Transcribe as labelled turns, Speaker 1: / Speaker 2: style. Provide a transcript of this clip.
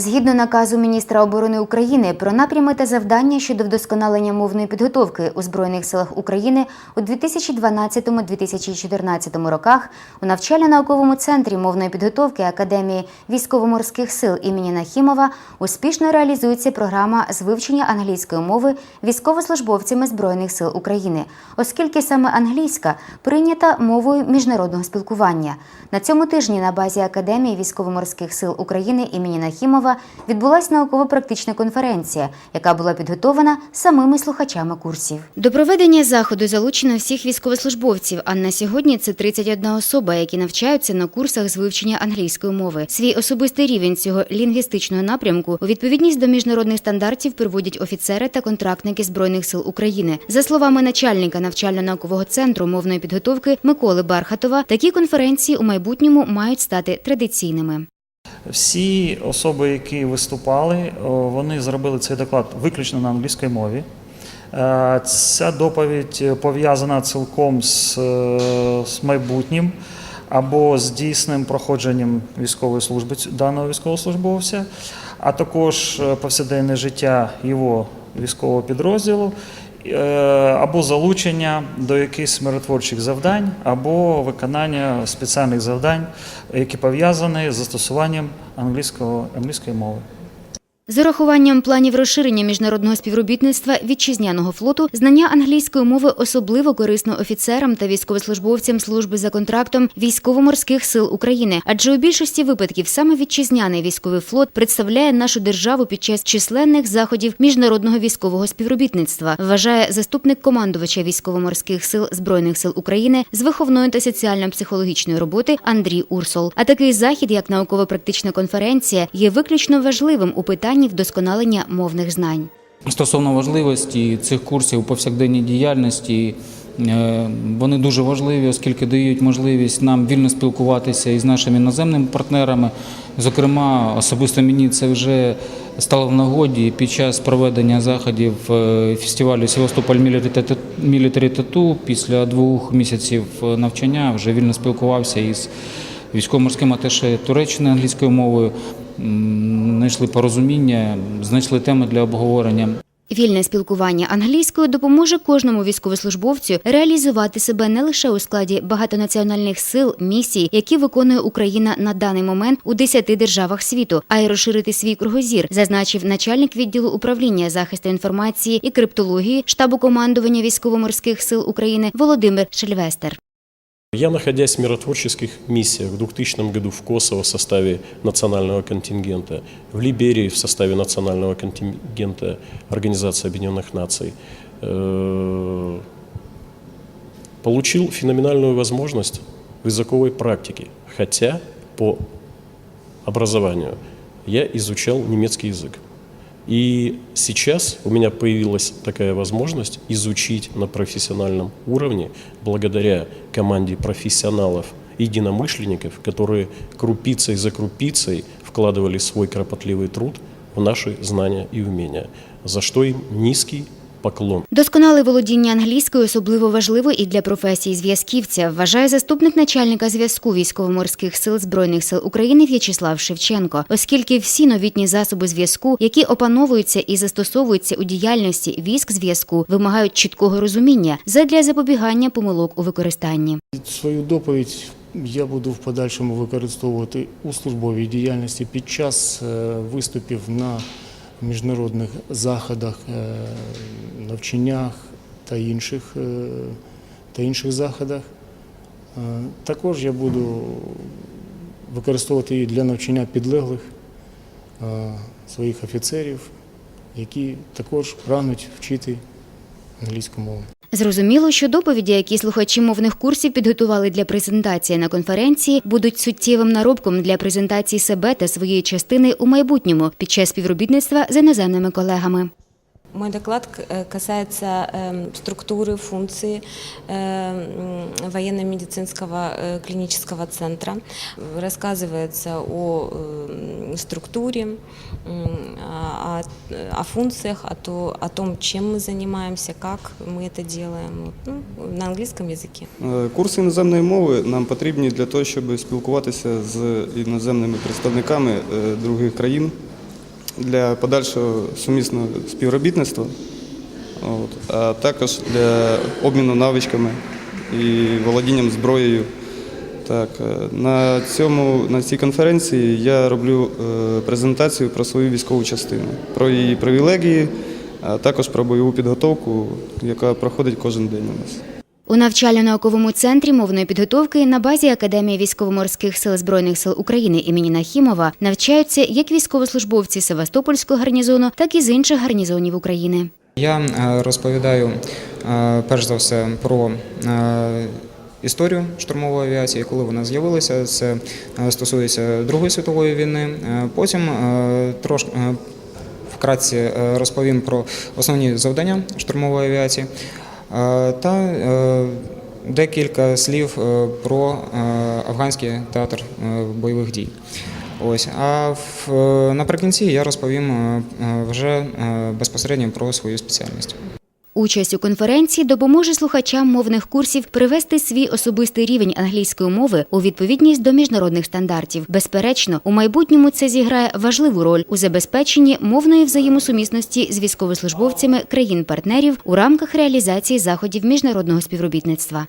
Speaker 1: Згідно наказу міністра оборони України про напрями та завдання щодо вдосконалення мовної підготовки у збройних силах України у 2012-2014 роках у навчально-науковому центрі мовної підготовки Академії військово-морських сил імені Нахімова успішно реалізується програма з вивчення англійської мови військовослужбовцями збройних сил України, оскільки саме англійська прийнята мовою міжнародного спілкування. На цьому тижні на базі Академії військово-морських сил України імені Нахімова відбулася науково-практична конференція, яка була підготована самими слухачами курсів. До проведення заходу залучено всіх військовослужбовців. А на сьогодні це 31 особа, які навчаються на курсах з вивчення англійської мови. Свій особистий рівень цього лінгвістичного напрямку у відповідність до міжнародних стандартів приводять офіцери та контрактники збройних сил України. За словами начальника навчально-наукового центру мовної підготовки Миколи Бархатова, такі конференції у майбутньому мають стати традиційними.
Speaker 2: Всі особи, які виступали, вони зробили цей доклад виключно на англійській мові. Е, Ця доповідь пов'язана цілком з, е, з майбутнім або з дійсним проходженням військової служби даного військовослужбовця, а також е, повсякденне життя його військового підрозділу. Е, Або залучення до якихось миротворчих завдань, або виконання спеціальних завдань, які пов'язані з застосуванням англійської мови.
Speaker 1: З урахуванням планів розширення міжнародного співробітництва вітчизняного флоту, знання англійської мови особливо корисно офіцерам та військовослужбовцям служби за контрактом військово-морських сил України. Адже у більшості випадків саме вітчизняний військовий флот представляє нашу державу під час численних заходів міжнародного військового співробітництва, вважає заступник командувача військово-морських сил збройних сил України з виховної та соціально-психологічної роботи Андрій Урсол. А такий захід, як науково-практична конференція, є виключно важливим у питанні вдосконалення мовних знань.
Speaker 3: Стосовно важливості цих курсів у повсякденній діяльності, е, вони дуже важливі, оскільки дають можливість нам вільно спілкуватися із нашими іноземними партнерами. Зокрема, особисто мені це вже стало в нагоді під час проведення заходів е, фестивалю Севастополь Military Tattoo після двох місяців навчання вже вільно спілкувався із військово-морським аташе Туреччини англійською мовою. Знайшли порозуміння, знайшли теми для обговорення.
Speaker 1: Вільне спілкування англійською допоможе кожному військовослужбовцю реалізувати себе не лише у складі багатонаціональних сил, місій, які виконує Україна на даний момент у 10 державах світу, а й розширити свій кругозір, зазначив начальник відділу управління захисту інформації і криптології штабу командування військово-морських сил України Володимир Шельвестер.
Speaker 4: Я, находясь в миротворческих миссиях в 2000 году в Косово в составе национального контингента, в Либерии в составе национального контингента Организации Объединенных Наций, э, получил феноменальную возможность в языковой практике, хотя по образованию я изучал немецкий язык. И сейчас у меня появилась такая возможность изучить на профессиональном уровне благодаря команде профессионалов, единомышленников, которые крупицей за крупицей вкладывали свой кропотливый труд в наши знания и умения, за что им низкий поклон.
Speaker 1: Досконале володіння англійською особливо важливо і для професії зв'язківця, вважає заступник начальника зв'язку військово-морських сил збройних сил України В'ячеслав Шевченко, оскільки всі новітні засоби зв'язку, які опановуються і застосовуються у діяльності військ зв'язку, вимагають чіткого розуміння задля запобігання помилок у використанні.
Speaker 5: Свою доповідь я буду в подальшому використовувати у службовій діяльності під час е, виступів на міжнародних заходах, е, навчаннях та інших, е, та інших заходах. Е, Також я буду використовувати її для навчання підлеглих своїх офіцерів, які також прагнуть вчити англійську мову.
Speaker 1: Зрозуміло, що доповіді, які слухачі мовних курсів підготували для презентації на конференції, будуть суттєвим наробком для презентації себе та своєї частини у майбутньому під час співробітництва з іноземними колегами.
Speaker 6: Мой доклад к- э, касается эм, структуры, функции э, м, военно-медицинского э, клинического центра. Рассказывается о э, структуре, м, о, о функциях, о, то, о том, чем мы занимаемся, как мы это делаем Вот, ну, на английском языке.
Speaker 7: Е, Курси іноземної мови нам потрібні для того, щоб спілкуватися з іноземними представниками е, других країн для подальшого сумісного співробітництва, от, а також для обміну навичками і володінням зброєю. Так, е, на, цьому, на цій конференції я роблю е, презентацію про свою військову частину, про її привілегії, а також про бойову підготовку, яка проходить кожен день у нас.
Speaker 1: У навчально-науковому центрі мовної підготовки на базі Академії військово-морських сил Збройних сил України імені Нахімова навчаються як військовослужбовці Севастопольського гарнізону, так і з інших гарнізонів України.
Speaker 8: Я е, розповідаю е, перш за все про е, історію штурмової авіації, коли вона з'явилася. Це стосується Другої світової війни. Потім трошки вкратці розповім про основні завдання штурмової авіації та е, декілька слів е, про е, афганський театр е, бойових дій. Ось, а в, е, наприкінці я розповім е, е, вже е, безпосередньо про свою спеціальність.
Speaker 1: Участь у конференції допоможе слухачам мовних курсів привести свій особистий рівень англійської мови у відповідність до міжнародних стандартів. Безперечно, у майбутньому це зіграє важливу роль у забезпеченні мовної взаємосумісності з військовослужбовцями країн-партнерів у рамках реалізації заходів міжнародного співробітництва.